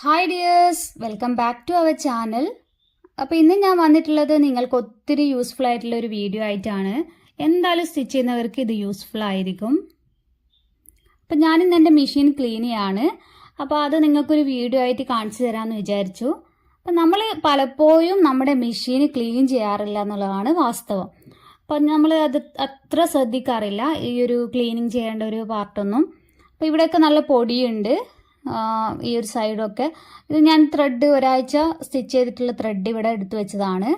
Hi dears welcome back to our channel അപ്പോൾ ഇന്ന് ഞാൻ വന്നിട്ടുള്ളത് നിങ്ങൾക്ക് ഒത്തിരി യൂസ്ഫുൾ ആയിട്ടുള്ള ഒരു വീഡിയോ ആയിട്ടാണ്. എന്തായാലും സ്റ്റിച്ച് ചെയ്യുന്നവർക്ക് ഇത് യൂസ്ഫുൾ ആയിരിക്കും. അപ്പം ഞാനിന്ന് എന്റെ മെഷീൻ ക്ലീൻ ചെയ്യാണ്. അപ്പോൾ അത് നിങ്ങൾക്കൊരു വീഡിയോ ആയിട്ട് കാണിച്ചു തരാമെന്ന് വിചാരിച്ചു. അപ്പം നമ്മൾ പലപ്പോഴും നമ്മുടെ മെഷീൻ ക്ലീൻ ചെയ്യാറില്ല എന്നുള്ളതാണ് വാസ്തവം. അപ്പം നമ്മൾ അത് അത്ര ശ്രദ്ധിക്കാറില്ല ഈ ഒരു ക്ലീനിങ് ചെയ്യേണ്ട ഒരു പാർട്ടൊന്നും അപ്പോൾ ഇവിടെയൊക്കെ നല്ല പൊടിയുണ്ട്. ഈ ഒരു സൈഡൊക്കെ. ഇത് ഞാൻ ത്രെഡ് ഒരാഴ്ച സ്റ്റിച്ച് ചെയ്തിട്ടുള്ള ത്രെഡ് ഇവിടെ എടുത്തു വെച്ചതാണ്.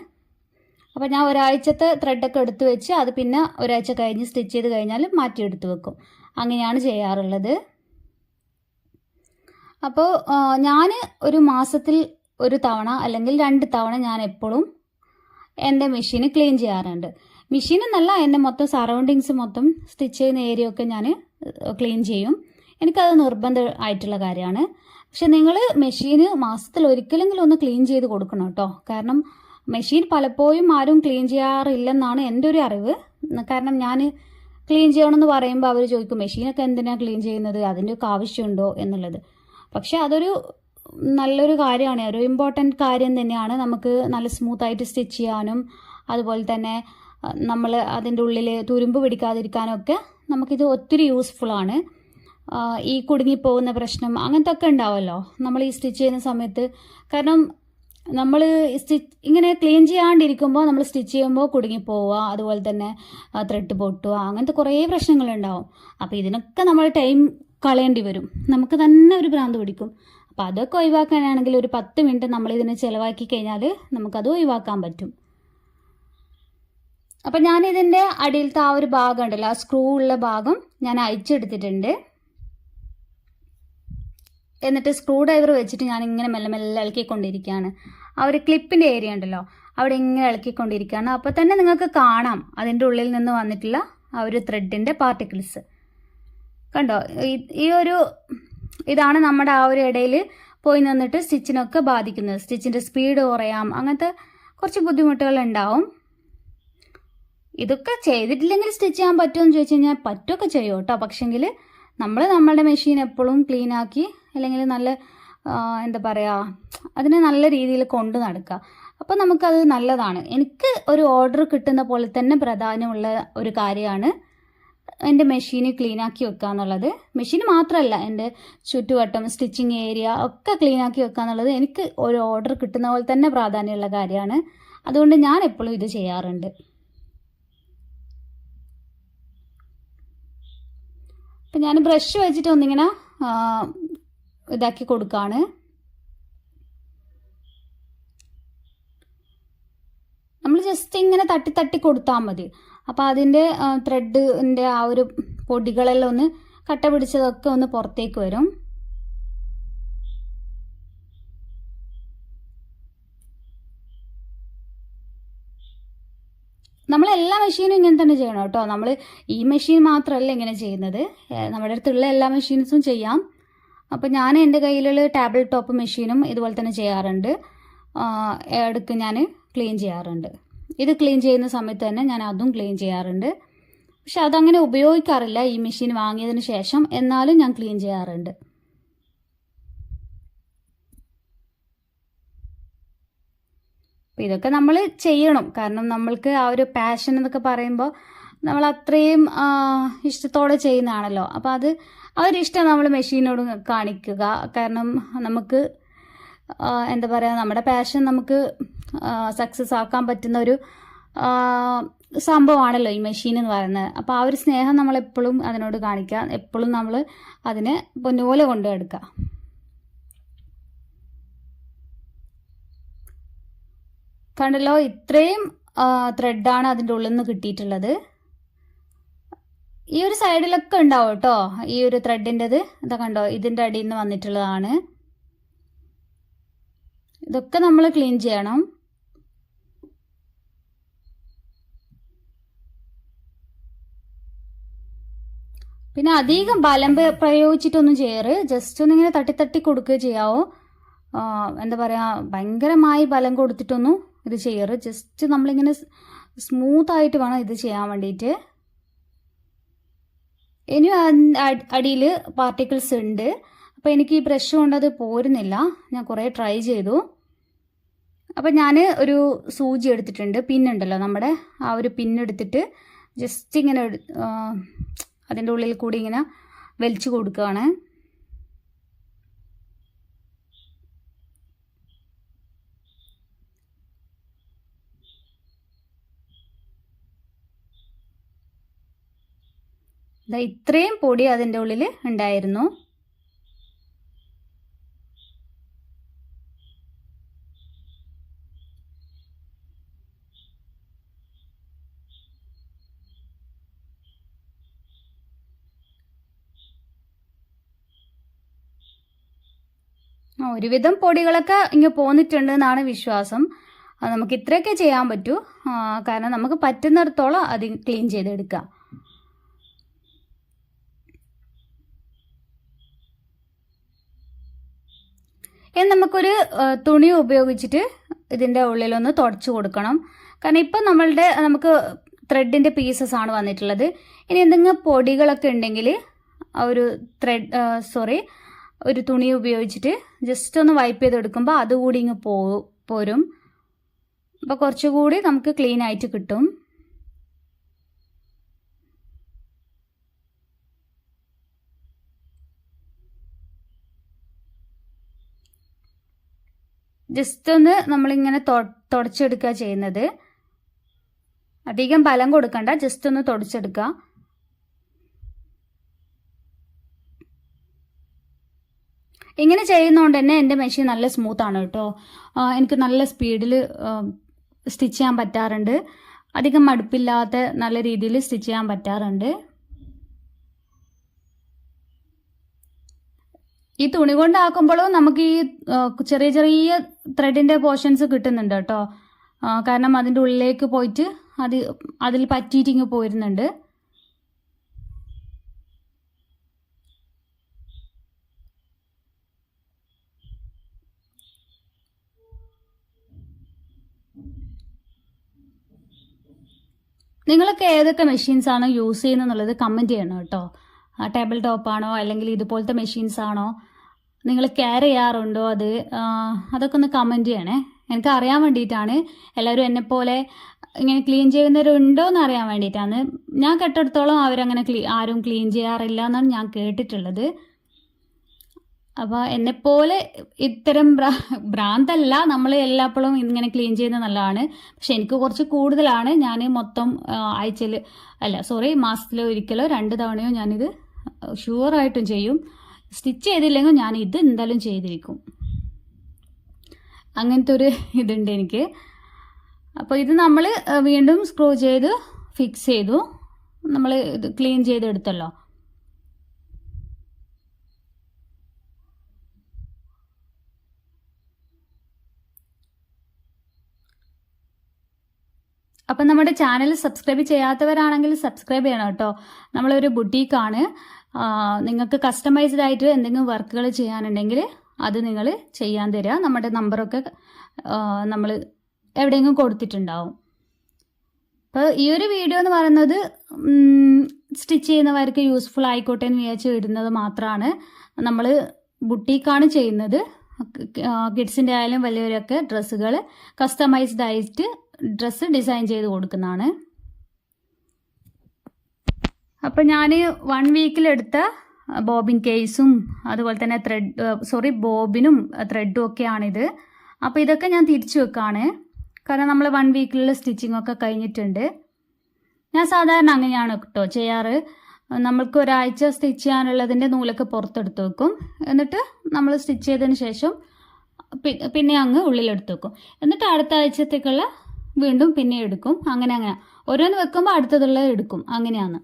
അപ്പോൾ ഞാൻ ഒരാഴ്ചത്തെ ത്രെഡൊക്കെ എടുത്തു വെച്ച് അത് പിന്നെ ഒരാഴ്ച കഴിഞ്ഞ് സ്റ്റിച്ച് ചെയ്ത് കഴിഞ്ഞാൽ മാറ്റി എടുത്ത് വെക്കും. അങ്ങനെയാണ് ചെയ്യാറുള്ളത്. അപ്പോൾ ഞാൻ ഒരു മാസത്തിൽ ഒരു തവണ അല്ലെങ്കിൽ രണ്ട് തവണ ഞാൻ എപ്പോഴും എന്റെ മെഷീൻ ക്ലീൻ ചെയ്യാറുണ്ട്. മെഷീൻ എന്നല്ല എന്റെ മൊത്തം സറൗണ്ടിങ്സ് മൊത്തം സ്റ്റിച്ച് ചെയ്യുന്ന ഏരിയ ഒക്കെ ഞാൻ ക്ലീൻ ചെയ്യും. എനിക്കത് നിർബന്ധമായിട്ടുള്ള കാര്യമാണ്. പക്ഷെ നിങ്ങൾ മെഷീന് മാസത്തിൽ ഒരിക്കലെങ്കിലും ഒന്ന് ക്ലീൻ ചെയ്ത് കൊടുക്കണം കേട്ടോ. കാരണം മെഷീൻ പലപ്പോഴും ആരും ക്ലീൻ ചെയ്യാറില്ലെന്നാണ് എന്റെ ഒരു അറിവ്. കാരണം ഞാൻ ക്ലീൻ ചെയ്യണമെന്ന് പറയുമ്പോൾ അവർ ചോദിക്കും മെഷീനൊക്കെ എന്തിനാണ് ക്ലീൻ ചെയ്യുന്നത്? അതിന്റെ ഒക്കെ ആവശ്യമുണ്ടോ? എന്നുള്ളത്. പക്ഷെ അതൊരു നല്ലൊരു കാര്യമാണ്. ഒരു ഇമ്പോർട്ടന്റ് കാര്യം തന്നെയാണ് നമുക്ക് നല്ല സ്മൂത്തായിട്ട് സ്റ്റിച്ച് ചെയ്യാനും അതുപോലെ തന്നെ നമ്മൾ അതിന്റെ ഉള്ളിൽ തുരുമ്പ് പിടിക്കാതിരിക്കാനും ഒക്കെ നമുക്കിത് ഒത്തിരി യൂസ്ഫുൾ ആണ്. ഈ കുടുങ്ങിപ്പോകുന്ന പ്രശ്നം അങ്ങനത്തെ ഒക്കെ ഉണ്ടാവുമല്ലോ നമ്മൾ ഈ സ്റ്റിച്ച് ചെയ്യുന്ന സമയത്ത്. കാരണം നമ്മൾ സ്റ്റിച്ച് ഇങ്ങനെ ക്ലീൻ ചെയ്യാണ്ടിരിക്കുമ്പോൾ നമ്മൾ സ്റ്റിച്ച് ചെയ്യുമ്പോൾ കുടുങ്ങിപ്പോവുക അതുപോലെ തന്നെ ത്രെഡ് പൊട്ടുക അങ്ങനത്തെ കുറേ പ്രശ്നങ്ങളുണ്ടാവും. അപ്പോൾ ഇതിനൊക്കെ നമ്മൾ ടൈം കളയേണ്ടി വരും. നമുക്ക് തന്നെ ഒരു ഭ്രാന്ത് പിടിക്കും. അപ്പോൾ അതൊക്കെ ഒഴിവാക്കാനാണെങ്കിൽ ഒരു പത്ത് മിനിറ്റ് നമ്മളിതിനെ ചിലവാക്കി കഴിഞ്ഞാൽ നമുക്കത് ഒഴിവാക്കാൻ പറ്റും. അപ്പം ഞാനിതിന്റെ അടിയിലത്തെ ആ ഒരു ഭാഗം ഉണ്ടല്ലോ ആ സ്ക്രൂ ഉള്ള ഭാഗം ഞാൻ അയച്ചെടുത്തിട്ടുണ്ട് എന്നിട്ട് സ്ക്രൂ ഡ്രൈവർ വെച്ചിട്ട് ഞാൻ ഇങ്ങനെ മെല്ലെ മെല്ലെ ഇളക്കിക്കൊണ്ടിരിക്കുകയാണ്. ആ ഒരു ക്ലിപ്പിന്റെ ഏരിയ ഉണ്ടല്ലോ അവിടെ ഇങ്ങനെ ഇളക്കിക്കൊണ്ടിരിക്കുകയാണ്. അപ്പോൾ തന്നെ നിങ്ങൾക്ക് കാണാം അതിന്റെ ഉള്ളിൽ നിന്ന് വന്നിട്ടുള്ള ആ ഒരു ത്രെഡിന്റെ പാർട്ടിക്കിൾസ് കണ്ടോ? ഈ- ഒരു ഇതാണ് നമ്മുടെ ആ ഒരു ഇടയിൽ പോയി നിന്നിട്ട് സ്റ്റിച്ചിനൊക്കെ ബാധിക്കുന്നത്. സ്റ്റിച്ചിന്റെ സ്പീഡ് കുറയാം അങ്ങനത്തെ കുറച്ച് ബുദ്ധിമുട്ടുകൾ ഉണ്ടാവും. ഇതൊക്കെ ചെയ്തിട്ടില്ലെങ്കിൽ സ്റ്റിച്ച് ചെയ്യാൻ പറ്റുമെന്ന് ചോദിച്ചു കഴിഞ്ഞാൽ പറ്റുമൊക്കെ ചെയ്യും കേട്ടോ. പക്ഷെങ്കിൽ നമ്മൾ നമ്മളുടെ മെഷീൻ എപ്പോഴും ക്ലീൻ ആക്കി അല്ലെങ്കിൽ നല്ല എന്താ പറയുക അതിനെ നല്ല രീതിയിൽ കൊണ്ടു നടക്കുക അപ്പോൾ നമുക്കത് നല്ലതാണ്. എനിക്ക് ഒരു ഓർഡർ കിട്ടുന്ന പോലെ തന്നെ പ്രധാനമുള്ള ഒരു കാര്യമാണ് എന്റെ മെഷീന് ക്ലീൻ ആക്കി വെക്കുക എന്നുള്ളത്. മെഷീൻ മാത്രമല്ല എന്റെ ചുറ്റുവട്ടം സ്റ്റിച്ചിങ് ഏരിയ ഒക്കെ ക്ലീൻ ആക്കി വെക്കുക എന്നുള്ളത് എനിക്ക് ഒരു ഓർഡർ കിട്ടുന്ന പോലെ തന്നെ പ്രാധാന്യമുള്ള കാര്യമാണ്. അതുകൊണ്ട് ഞാൻ എപ്പോഴും ഇത് ചെയ്യാറുണ്ട്. അപ്പം ഞാൻ ബ്രഷ് വെച്ചിട്ട് ഒന്നിങ്ങനെ ഇതാക്കി കൊടുക്കുകയാണ് നമ്മൾ ജസ്റ്റ് ഇങ്ങനെ തട്ടി തട്ടി കൊടുത്താൽ മതി. അപ്പോൾ അതിന്റെ ത്രെഡിന്റെ ആ ഒരു പൊടികളെല്ലാം ഒന്ന് കട്ട പിടിച്ചതൊക്കെ ഒന്ന് പുറത്തേക്ക് വരും. നമ്മൾ എല്ലാ മെഷീനും ഇങ്ങനെ തന്നെ ചെയ്യണം കേട്ടോ. നമ്മൾ ഈ മെഷീൻ മാത്രമല്ല ഇങ്ങനെ ചെയ്യുന്നത്. നമ്മുടെ അടുത്തുള്ള എല്ലാ മെഷീൻസും ചെയ്യാം. അപ്പോൾ ഞാൻ എന്റെ കയ്യിലുള്ള ടേബിൾ ടോപ്പ് മെഷീനും ഇതുപോലെ തന്നെ ചെയ്യാറുണ്ട്. എടുക്ക് ഞാൻ ക്ലീൻ ചെയ്യാറുണ്ട്. ഇത് ക്ലീൻ ചെയ്യുന്ന സമയത്ത് തന്നെ ഞാൻ അതും ക്ലീൻ ചെയ്യാറുണ്ട്. പക്ഷെ അതങ്ങനെ ഉപയോഗിക്കാറില്ല ഈ മെഷീൻ വാങ്ങിയതിന് ശേഷം. എന്നാലും ഞാൻ ക്ലീൻ ചെയ്യാറുണ്ട്. അപ്പോൾ ഇതൊക്കെ നമ്മൾ ചെയ്യണം. കാരണം നമ്മൾക്ക് ആ ഒരു പാഷൻ എന്നൊക്കെ പറയുമ്പോൾ നമ്മൾ അത്രയും ഇഷ്ടത്തോടെ ചെയ്യുന്നതാണല്ലോ. അപ്പോൾ അത് ആ ഒരു ഇഷ്ടം നമ്മൾ മെഷീനോട് കാണിക്കുക. കാരണം നമുക്ക് എന്താ പറയുക നമ്മുടെ പാഷൻ നമുക്ക് സക്സസ് ആക്കാൻ പറ്റുന്ന ഒരു സംഭവമാണല്ലോ ഈ മെഷീൻ എന്ന് പറയുന്നത്. അപ്പോൾ ആ ഒരു സ്നേഹം നമ്മൾ എപ്പോഴും അതിനോട് കാണിക്കുക. എപ്പോഴും നമ്മൾ അതിനെ പൊന്നുപോലെ കൊണ്ടു കണ്ടല്ലോ ഇത്രയും ത്രെഡാണ് അതിന്റെ ഉള്ളിൽ നിന്ന് കിട്ടിയിട്ടുള്ളത്. ഈ ഒരു സൈഡിലൊക്കെ ഉണ്ടാവും കേട്ടോ ഈ ഒരു ത്രെഡിന്റെത് ഇതാ കണ്ടോ ഇതിന്റെ അടിയിൽ നിന്ന് വന്നിട്ടുള്ളതാണ്. ഇതൊക്കെ നമ്മൾ ക്ലീൻ ചെയ്യണം. പിന്നെ അധികം ബലം പ്ര- പ്രയോഗിച്ചിട്ടൊന്നും ചെയ്യാറ് ജസ്റ്റ് ഒന്നിങ്ങനെ തട്ടി തട്ടി കൊടുക്കുക ചെയ്യാവോ. എന്താ പറയുക ഭയങ്കരമായി ബലം കൊടുത്തിട്ടൊന്നും ഇത് ചെയ്യാറ് ജസ്റ്റ് നമ്മളിങ്ങനെ സ്മൂത്തായിട്ട് വേണം ഇത് ചെയ്യാൻ വേണ്ടിയിട്ട് ഇനി അടിയിൽ പാർട്ടിക്കിൾസ് ഉണ്ട്. അപ്പോൾ എനിക്ക് ഈ ബ്രഷ് കൊണ്ട് അത് പോരുന്നില്ല. ഞാൻ കുറേ ട്രൈ ചെയ്തു. അപ്പം ഞാൻ ഒരു സൂചി എടുത്തിട്ടുണ്ട്. പിന്നുണ്ടല്ലോ നമ്മുടെ. ആ ഒരു പിന്നെടുത്തിട്ട് ജസ്റ്റ് ഇങ്ങനെ അതിന്റെ ഉള്ളിൽ കൂടി ഇങ്ങനെ വലിച്ചു കൊടുക്കുകയാണ്. ദാ ഇത്രയും പൊടി അതിന്റെ ഉള്ളിൽ ഉണ്ടായിരുന്നു. ഒരുവിധം പൊടികളൊക്കെ ഇങ്ങ് പോന്നിട്ടുണ്ട് എന്നാണ് വിശ്വാസം നമുക്ക് ഇത്രയൊക്കെ ചെയ്യാൻ പറ്റൂ. കാരണം നമുക്ക് പറ്റുന്നിടത്തോളം അത് ക്ലീൻ ചെയ്തെടുക്കാം. ഇനി നമുക്കൊരു തുണി ഉപയോഗിച്ചിട്ട് ഇതിന്റെ ഉള്ളിലൊന്ന് തുടച്ചു കൊടുക്കണം. കാരണം ഇപ്പം നമ്മളുടെ നമുക്ക് ത്രെഡിന്റെ പീസസ് ആണ് വന്നിട്ടുള്ളത്. ഇനി എന്തെങ്കിലും പൊടികളൊക്കെ ഉണ്ടെങ്കിൽ ഒരു ത്രെഡ് സോറി ഒരു തുണി ഉപയോഗിച്ചിട്ട് ജസ്റ്റ് ഒന്ന് വൈപ്പ് ചെയ്തെടുക്കുമ്പോൾ അതുകൂടി ഇങ്ങ് പോരും. അപ്പോൾ കുറച്ചുകൂടി നമുക്ക് ക്ലീൻ ആയിട്ട് കിട്ടും. ജസ്റ്റ് ഒന്ന് നമ്മളിങ്ങനെ തുടച്ചെടുക്കുക ചെയ്യുന്നത്. അധികം ബലം കൊടുക്കണ്ട ജസ്റ്റ് ഒന്ന് തുടച്ചെടുക്കുക ഇങ്ങനെ ചെയ്യുന്നതുകൊണ്ട് തന്നെ എന്റെ മെഷീൻ നല്ല സ്മൂത്ത് ആണ് കേട്ടോ എനിക്ക് നല്ല സ്പീഡിൽ സ്റ്റിച്ച് ചെയ്യാൻ പറ്റാറുണ്ട്. അധികം മടുപ്പില്ലാത്ത നല്ല രീതിയിൽ സ്റ്റിച്ച് ചെയ്യാൻ പറ്റാറുണ്ട്. ഈ തുണി കൊണ്ടാക്കുമ്പോഴും നമുക്ക് ഈ ചെറിയ ചെറിയ ത്രെഡിന്റെ പോർഷൻസ് കിട്ടുന്നുണ്ട് കേട്ടോ. കാരണം അതിന്റെ ഉള്ളിലേക്ക് പോയിട്ട് അത് അതിൽ പറ്റിയിട്ട് ഇങ്ങ് പോയിരുന്നുണ്ട് നിങ്ങളൊക്കെ ഏതൊക്കെ മെഷീൻസ് ആണ് യൂസ് ചെയ്യുന്നത് എന്നുള്ളത് കമന്റ് ചെയ്യണം കേട്ടോ. ടേബിൾ ടോപ്പാണോ അല്ലെങ്കിൽ ഇതുപോലത്തെ മെഷീൻസ് ആണോ? നിങ്ങൾ കെയർ ചെയ്യാറുണ്ടോ അത്? ആ, അതൊക്കെ ഒന്ന് കമന്റ് ചെയ്യണേ. എനിക്ക് അറിയാൻ വേണ്ടിയിട്ടാണ്. എല്ലാവരും എന്നെ പോലെ ഇങ്ങനെ ക്ലീൻ ചെയ്യുന്നവരുണ്ടോ എന്ന് അറിയാൻ വേണ്ടിയിട്ടാണ്. ഞാൻ കേട്ടിടത്തോളം അവരങ്ങനെ ക്ലീ ആരും ക്ലീൻ ചെയ്യാറില്ല എന്നാണ് ഞാൻ കേട്ടിട്ടുള്ളത്. അപ്പോൾ എന്നെപ്പോലെ ഇത്തരം ഭ്രാ ഭ്രാന്തല്ല. നമ്മൾ എല്ലാപ്പോഴും ഇങ്ങനെ ക്ലീൻ ചെയ്യുന്നത് നല്ലതാണ്. പക്ഷെ എനിക്ക് കുറച്ച് കൂടുതലാണ്. ഞാൻ മൊത്തം ആഴ്ചയിൽ അല്ല സോറി മാസത്തിലോ ഒരിക്കലോ രണ്ട് തവണയോ ഞാനിത് ഷുവറായിട്ടും ചെയ്യും. സ്റ്റിച്ച് ചെയ്തില്ലെങ്കിൽ ഞാൻ ഇത് എന്തായാലും ചെയ്തിരിക്കും. അങ്ങനത്തെ ഒരു ഇതുണ്ട് എനിക്ക്. അപ്പോൾ ഇത് നമ്മൾ വീണ്ടും സ്ക്രൂ ചെയ്ത് ഫിക്സ് ചെയ്തു. നമ്മൾ ഇത് ക്ലീൻ ചെയ്തെടുത്തല്ലോ. അപ്പം നമ്മുടെ ചാനൽ സബ്സ്ക്രൈബ് ചെയ്യാത്തവരാണെങ്കിൽ സബ്സ്ക്രൈബ് ചെയ്യണം കേട്ടോ. നമ്മളൊരു ബുട്ടീക്കാണ്. നിങ്ങൾക്ക് കസ്റ്റമൈസ്ഡ് ആയിട്ട് എന്തെങ്കിലും വർക്കുകൾ ചെയ്യാനുണ്ടെങ്കിൽ അത് നിങ്ങൾ ചെയ്യാൻ തരിക നമ്മുടെ നമ്പറൊക്കെ നമ്മൾ എവിടെയെങ്കിലും കൊടുത്തിട്ടുണ്ടാവും. അപ്പോൾ ഈ ഒരു വീഡിയോ എന്ന് പറയുന്നത് സ്റ്റിച്ച് ചെയ്യുന്നവർക്ക് യൂസ്ഫുൾ ആയിക്കോട്ടെ എന്ന് വിചാരിച്ച് ഇടുന്നത് മാത്രമാണ് നമ്മൾ ബുട്ടീക്കാണ് ചെയ്യുന്നത്. കിഡ്സിന്റെ ആയാലും വലിയവരൊക്കെ ഡ്രസ്സുകൾ കസ്റ്റമൈസ്ഡ് ആയിട്ട് ഡ്രസ്സ് ഡിസൈൻ ചെയ്ത് കൊടുക്കുന്നതാണ്. അപ്പം ഞാൻ വൺ വീക്കിലെടുത്ത ബോബിൻ കേസും അതുപോലെ തന്നെ ത്രെഡ് സോറി ബോബിനും ത്രെഡും ഒക്കെയാണിത്. അപ്പോൾ ഇതൊക്കെ ഞാൻ തിരിച്ചു വെക്കാണ്. കാരണം നമ്മൾ വൺ വീക്കിലുള്ള സ്റ്റിച്ചിങ് ഒക്കെ കഴിഞ്ഞിട്ടുണ്ട്. ഞാൻ സാധാരണ അങ്ങനെയാണ് കേട്ടോ ചെയ്യാറ്. നമ്മൾക്ക് ഒരാഴ്ച സ്റ്റിച്ച് ചെയ്യാനുള്ളതിന്റെ നൂലൊക്കെ പുറത്തെടുത്ത് വെക്കും. എന്നിട്ട് നമ്മൾ സ്റ്റിച്ച് ചെയ്തതിന് ശേഷം പിന്നെ അങ്ങ് ഉള്ളിലെടുത്ത് വെക്കും. എന്നിട്ട് അടുത്ത ആഴ്ചത്തേക്കുള്ള വീണ്ടും പിന്നെ എടുക്കും. അങ്ങനെ അങ്ങനെ. ഓരോന്ന് വെക്കുമ്പോൾ അടുത്തതുള്ളത് എടുക്കും. അങ്ങനെയാണ്.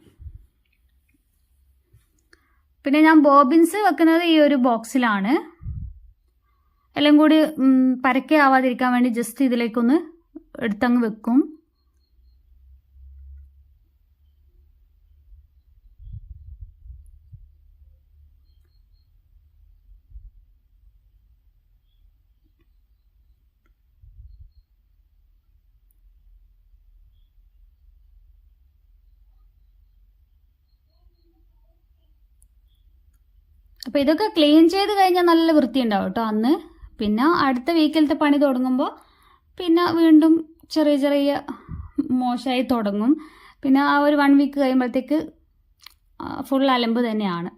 പിന്നെ ഞാൻ ബോബിൻസ് വെക്കുന്നത് ഈ ഒരു ബോക്സിലാണ്. എല്ലാം കൂടി പരക്കെ ആവാതിരിക്കാൻ വേണ്ടി ജസ്റ്റ് ഇതിലേക്കൊന്ന് എടുത്തങ്ങ് വെക്കും. അപ്പോൾ ഇതൊക്കെ ക്ലീൻ ചെയ്ത് കഴിഞ്ഞാൽ നല്ല വൃത്തി ഉണ്ടാവും കേട്ടോ അന്ന്. പിന്നെ അടുത്ത വീക്കിലത്തെ പണി തുടങ്ങുമ്പോൾ പിന്നെ വീണ്ടും ചെറിയ ചെറിയ മോശമായി തുടങ്ങും. പിന്നെ ആ ഒരു വൺ വീക്ക് കഴിയുമ്പോഴത്തേക്ക് ഫുൾ അലമ്പ് തന്നെയാണ്.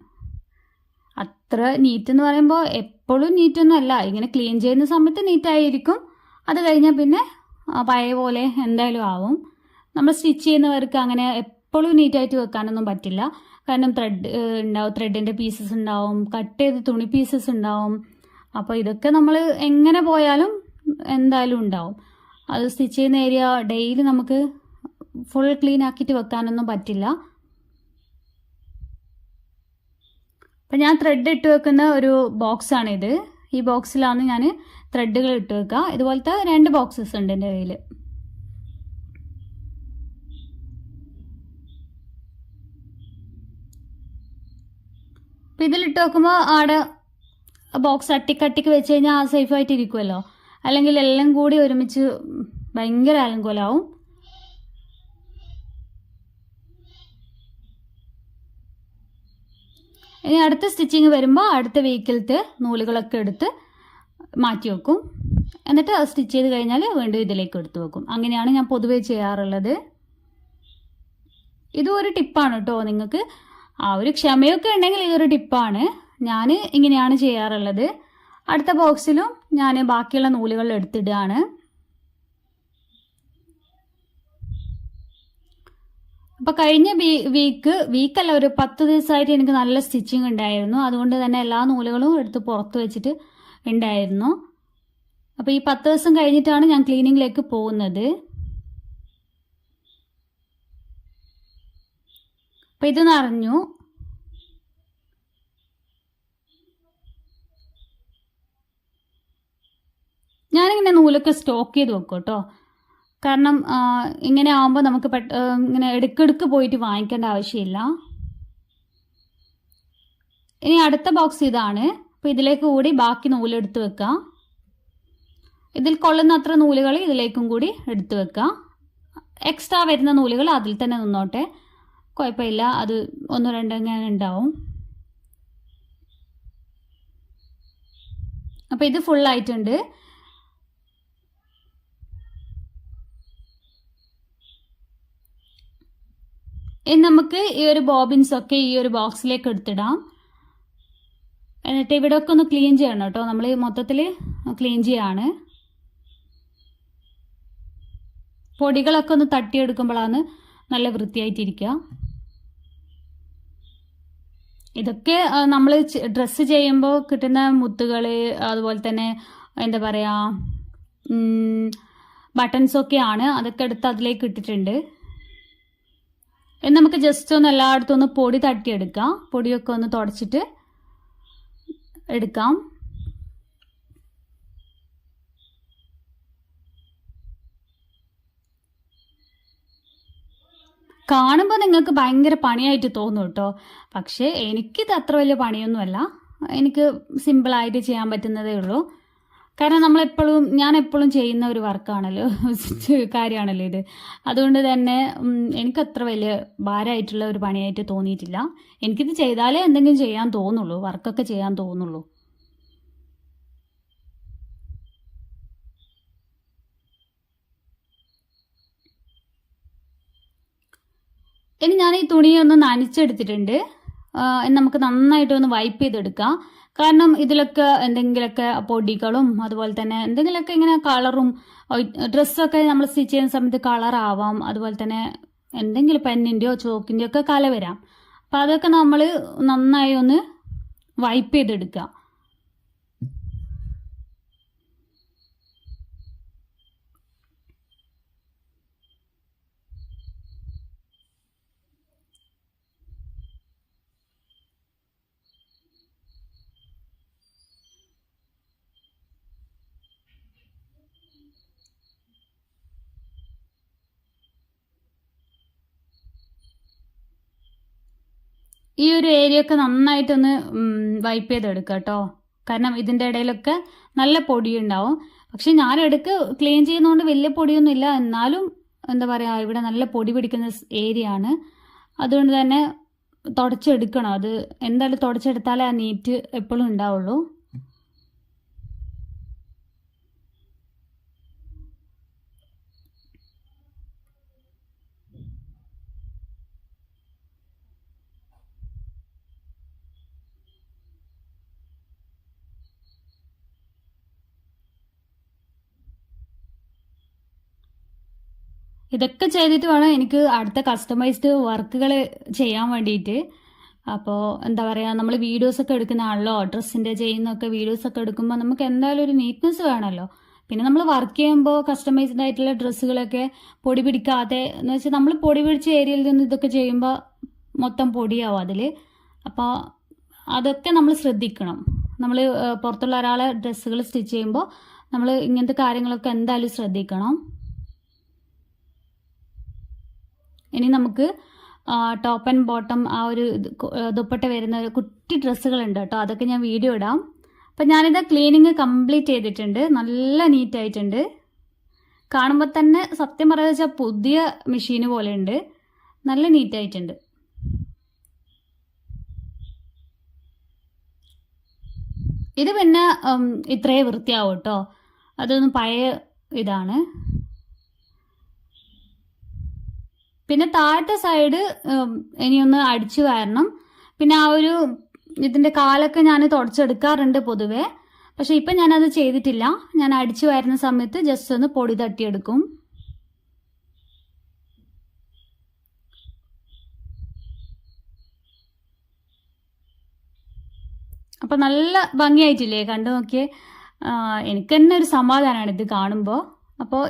അത്ര നീറ്റ് എന്ന് പറയുമ്പോൾ എപ്പോഴും നീറ്റൊന്നും അല്ല. ഇങ്ങനെ ക്ലീൻ ചെയ്യുന്ന സമയത്ത് നീറ്റായിരിക്കും അത് കഴിഞ്ഞാൽ പിന്നെ പഴയ പോലെ എന്തായാലും ആവും. നമ്മൾ സ്റ്റിച്ച് ചെയ്യുന്നവർക്ക് അങ്ങനെ എപ്പോഴും നീറ്റായിട്ട് വെക്കാനൊന്നും പറ്റില്ല. കാരണം ത്രെഡ് ഉണ്ടാവും ത്രെഡിന്റെ പീസസ് ഉണ്ടാവും കട്ട് ചെയ്ത് തുണി പീസസ് ഉണ്ടാവും. അപ്പോൾ ഇതൊക്കെ നമ്മൾ എങ്ങനെ പോയാലും എന്തായാലും ഉണ്ടാവും. അത് സ്റ്റിച്ച് ചെയ്യുന്ന ഏരിയ ഡെയിലി നമുക്ക് ഫുൾ ക്ലീൻ ആക്കിയിട്ട് വെക്കാനൊന്നും പറ്റില്ല. അപ്പം ഞാൻ ത്രെഡ് ഇട്ട് വെക്കുന്ന ഒരു ബോക്സാണിത് ഈ ബോക്സിലാണ് ഞാൻ ത്രെഡുകൾ ഇട്ട് വെക്കുക ഇതുപോലത്തെ രണ്ട് ബോക്സസ് ഉണ്ട് എന്റെ കയ്യിൽ ഇതിലിട്ട് വെക്കുമ്പോൾ ആടെ ബോക്സ് അട്ടിക്കട്ടിക്ക് വെച്ച് കഴിഞ്ഞാൽ ആ സേഫായിട്ട് ഇരിക്കുമല്ലോ അല്ലെങ്കിൽ എല്ലാം കൂടി ഒരുമിച്ച് ഭയങ്കര അലങ്കോലാവും. ഇനി അടുത്ത സ്റ്റിച്ചിങ് വരുമ്പോൾ അടുത്ത വീക്കിലത്തെ നൂലുകളൊക്കെ എടുത്ത് മാറ്റി വെക്കും. എന്നിട്ട് സ്റ്റിച്ച് ചെയ്ത് കഴിഞ്ഞാൽ വീണ്ടും ഇതിലേക്ക് എടുത്തു വെക്കും. അങ്ങനെയാണ് ഞാൻ പൊതുവേ ചെയ്യാറുള്ളത്. ഇതും ഒരു ടിപ്പാണ് കേട്ടോ നിങ്ങൾക്ക്. ആ ഒരു ക്ഷമയൊക്കെ ഉണ്ടെങ്കിൽ ഈ ഒരു ടിപ്പാണ്. ഞാൻ ഇങ്ങനെയാണ് ചെയ്യാറുള്ളത്. അടുത്ത ബോക്സിലും ഞാൻ ബാക്കിയുള്ള നൂലുകൾ എടുത്തിടുകയാണ്. അപ്പോൾ കഴിഞ്ഞ വീക്ക് വീക്കല്ല ഒരു പത്ത് ദിവസമായിട്ട് എനിക്ക് നല്ല സ്റ്റിച്ചിങ് ഉണ്ടായിരുന്നു. അതുകൊണ്ട് തന്നെ എല്ലാ നൂലുകളും എടുത്ത് പുറത്ത് വെച്ചിട്ട് ഉണ്ടായിരുന്നു. അപ്പോൾ ഈ പത്ത് ദിവസം കഴിഞ്ഞിട്ടാണ് ഞാൻ ക്ലീനിങ്ങിലേക്ക് പോകുന്നത്. അപ്പോൾ ഇത് നിറഞ്ഞു. ഞാനിങ്ങനെ നൂലൊക്കെ സ്റ്റോക്ക് ചെയ്ത് വെക്കും കേട്ടോ കാരണം ഇങ്ങനെ ആവുമ്പോൾ നമുക്ക് പെട്ട ഇങ്ങനെ ഇടയ്ക്കിടയ്ക്ക് പോയിട്ട് വാങ്ങിക്കേണ്ട ആവശ്യമില്ല. ഇനി അടുത്ത ബോക്സ് ഇതാണ്. അപ്പോൾ ഇതിലേക്ക് കൂടി ബാക്കി നൂലെടുത്ത് വെക്കാം. ഇതിൽ കൊള്ളുന്ന അത്ര നൂലുകൾ ഇതിലേക്കും കൂടി എടുത്തു വെക്കാം. എക്സ്ട്രാ വരുന്ന നൂലുകൾ അതിൽ തന്നെ നിന്നോട്ടെ. കുഴപ്പമില്ല. അത് ഒന്നോ രണ്ടോ ഞാൻ ഉണ്ടാവും. അപ്പോൾ ഇത് ഫുള്ളായിട്ടുണ്ട് ഇനി നമുക്ക് ഈ ഒരു ബോബിൻസ് ഒക്കെ ഈ ഒരു ബോക്സിലേക്ക് എടുത്തിടാം. എന്നിട്ട് ഇവിടെ ഒക്കെ ഒന്ന് ക്ലീൻ ചെയ്യണം കേട്ടോ. നമ്മൾ മൊത്തത്തിൽ ക്ലീൻ ചെയ്യാണ്. പൊടികളൊക്കെ ഒന്ന് തട്ടിയെടുക്കുമ്പോഴാണ് നല്ല വൃത്തിയായിട്ടിരിക്കുക. ഇതൊക്കെ നമ്മൾ ഡ്രസ്സ് ചെയ്യുമ്പോൾ കിട്ടുന്ന മുത്തുകൾ അതുപോലെ തന്നെ എന്താ പറയുക ബട്ടൺസൊക്കെയാണ് അതൊക്കെ എടുത്ത് അതിലേക്ക് ഇട്ടിട്ടുണ്ട്. നമുക്ക് ജസ്റ്റ് ഒന്ന് എല്ലായിടത്തും ഒന്ന് പൊടി തട്ടിയെടുക്കാം. പൊടിയൊക്കെ ഒന്ന് തുടച്ചിട്ട് എടുക്കാം. കാണുമ്പോൾ നിങ്ങൾക്ക് ഭയങ്കര പണിയായിട്ട് തോന്നും കേട്ടോ. പക്ഷെ എനിക്കിത് അത്ര വലിയ പണിയൊന്നുമല്ല. എനിക്ക് സിമ്പിൾ ആയിട്ട് ചെയ്യാൻ പറ്റുന്നതേ ഉള്ളൂ. കാരണം നമ്മൾ എപ്പോഴും ഞാൻ എപ്പോഴും ചെയ്യുന്ന ഒരു വർക്കാണല്ലോ. കാര്യമാണല്ലോ ഇത്. അതുകൊണ്ട് തന്നെ എനിക്ക് അത്ര വലിയ ഭാരമായിട്ടുള്ള ഒരു പണിയായിട്ട് തോന്നിയിട്ടില്ല. എനിക്കിത് ചെയ്താലേ എന്തെങ്കിലും ചെയ്യാൻ തോന്നുള്ളൂ. വർക്കൊക്കെ ചെയ്യാൻ തോന്നുള്ളൂ. ഇനി ഞാൻ ഈ തുണി ഒന്ന് നനച്ചെടുത്തിട്ടുണ്ട് നമുക്ക് നന്നായിട്ട് ഒന്ന് വൈപ്പ് ചെയ്തെടുക്കാം. കാരണം ഇതിലൊക്കെ എന്തെങ്കിലുമൊക്കെ പൊടികളും അതുപോലെ തന്നെ എന്തെങ്കിലുമൊക്കെ ഇങ്ങനെ കളറും ഡ്രസ്സൊക്കെ നമ്മൾ സ്റ്റിച്ച് ചെയ്യുന്ന സമയത്ത് കളറാവാം. അതുപോലെ തന്നെ എന്തെങ്കിലും പെന്നിന്റെയോ ചോക്കിന്റെയോ ഒക്കെ കല വരാം. അപ്പോൾ അതൊക്കെ നമ്മൾ നന്നായി ഒന്ന് വൈപ്പ് ചെയ്തെടുക്കുക ഈ ഒരു ഏരിയ ഒക്കെ നന്നായിട്ടൊന്ന് വൈപ്പ് ചെയ്തെടുക്കുക കേട്ടോ. കാരണം ഇതിന്റെ ഇടയിലൊക്കെ നല്ല പൊടി ഉണ്ടാവും പക്ഷെ ഞാൻ ഇടയ്ക്ക് ക്ലീൻ ചെയ്യുന്നതുകൊണ്ട് വലിയ പൊടിയൊന്നും ഇല്ല എന്നാലും എന്താ പറയുക ഇവിടെ നല്ല പൊടി പിടിക്കുന്ന ഏരിയ ആണ്. അതുകൊണ്ട് തന്നെ തുടച്ചെടുക്കണം. അത് എന്തായാലും തുടച്ചെടുത്താലേ ആ നീറ്റ് എപ്പോഴും ഉണ്ടാവുള്ളൂ. ഇതൊക്കെ ചെയ്തിട്ട് വേണം എനിക്ക് അടുത്ത കസ്റ്റമൈസ്ഡ് വർക്കുകൾ ചെയ്യാൻ വേണ്ടിയിട്ട് അപ്പോൾ എന്താ പറയുക നമ്മൾ വീഡിയോസ് ഒക്കെ എടുക്കുന്ന ആണല്ലോ ഡ്രസ്സിന്റെ ചെയ്യുന്നൊക്കെ വീഡിയോസൊക്കെ എടുക്കുമ്പോൾ നമുക്ക് എന്തായാലും ഒരു നീറ്റ്നെസ് വേണമല്ലോ പിന്നെ നമ്മൾ വർക്ക് ചെയ്യുമ്പോൾ കസ്റ്റമൈസ്ഡ് ആയിട്ടുള്ള ഡ്രസ്സുകളൊക്കെ പൊടി പിടിക്കാതെ എന്ന് വെച്ചാൽ നമ്മൾ പൊടി പിടിച്ച ഏരിയയിൽ നിന്ന് ഇതൊക്കെ ചെയ്യുമ്പോൾ മൊത്തം പൊടിയാവും അതിൽ അപ്പോൾ അതൊക്കെ നമ്മൾ ശ്രദ്ധിക്കണം. നമ്മൾ പുറത്തുള്ള ഒരാളെ ഡ്രസ്സുകൾ സ്റ്റിച്ച് ചെയ്യുമ്പോൾ നമ്മൾ ഇങ്ങനത്തെ കാര്യങ്ങളൊക്കെ എന്തായാലും ശ്രദ്ധിക്കണം. ഇനി നമുക്ക് ടോപ്പ് ആൻഡ് ബോട്ടം ആ ഒരു ദുപ്പട്ട വരുന്ന ഒരു കുട്ടി ഡ്രസ്സുകളുണ്ട് കേട്ടോ. അതൊക്കെ ഞാൻ വീഡിയോ ഇടാം. അപ്പം ഞാനിത് ക്ലീനിങ് കംപ്ലീറ്റ് ചെയ്തിട്ടുണ്ട്. നല്ല നീറ്റായിട്ടുണ്ട് കാണുമ്പോൾ തന്നെ സത്യം പറയുക വെച്ചാൽ പുതിയ മെഷീന് പോലെ ഉണ്ട്. നല്ല നീറ്റായിട്ടുണ്ട് ഇത് പിന്നെ ഉം, ഇത്രയേ വൃത്തിയാവും കേട്ടോ. അതൊന്നും പഴയ ഇതാണ്. പിന്നെ താഴത്തെ സൈഡ് ഇനിയൊന്ന് അടിച്ചു വരണം. പിന്നെ ആ ഒരു ഇതിന്റെ കാലൊക്കെ ഞാൻ തുടച്ചെടുക്കാറുണ്ട് പൊതുവേ. പക്ഷെ ഇപ്പം ഞാനത് ചെയ്തിട്ടില്ല. ഞാൻ അടിച്ചു വരുന്ന സമയത്ത് ജസ്റ്റ് ഒന്ന് പൊടി തട്ടിയെടുക്കും. അപ്പം നല്ല ഭംഗിയായിട്ടില്ലേ? കണ്ടു നോക്കിയേ. എനിക്ക് തന്നെ ഒരു സമാധാനമാണ് ഇത് കാണുമ്പോൾ അപ്പോൾ